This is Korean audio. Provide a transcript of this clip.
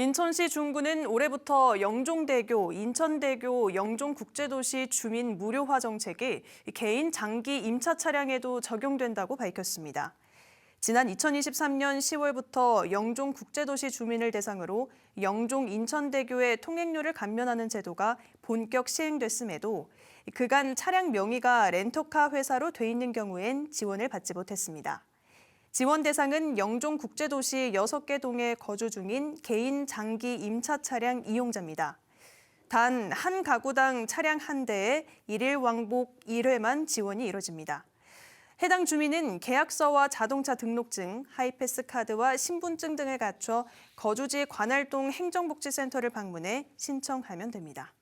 인천시 중구는 올해부터 영종대교, 인천대교, 영종국제도시 주민 무료화 정책이 개인 장기 임차 차량에도 적용된다고 밝혔습니다. 지난 2023년 10월부터 영종국제도시 주민을 대상으로 영종 인천대교의 통행료를 감면하는 제도가 본격 시행됐음에도 그간 차량 명의가 렌터카 회사로 돼 있는 경우엔 지원을 받지 못했습니다. 지원 대상은 영종 국제도시 6개 동에 거주 중인 개인 장기 임차 차량 이용자입니다. 단 한 가구당 차량 한 대에 일일 왕복 1회만 지원이 이뤄집니다. 해당 주민은 계약서와 자동차 등록증, 하이패스 카드와 신분증 등을 갖춰 거주지 관할동 행정복지센터를 방문해 신청하면 됩니다.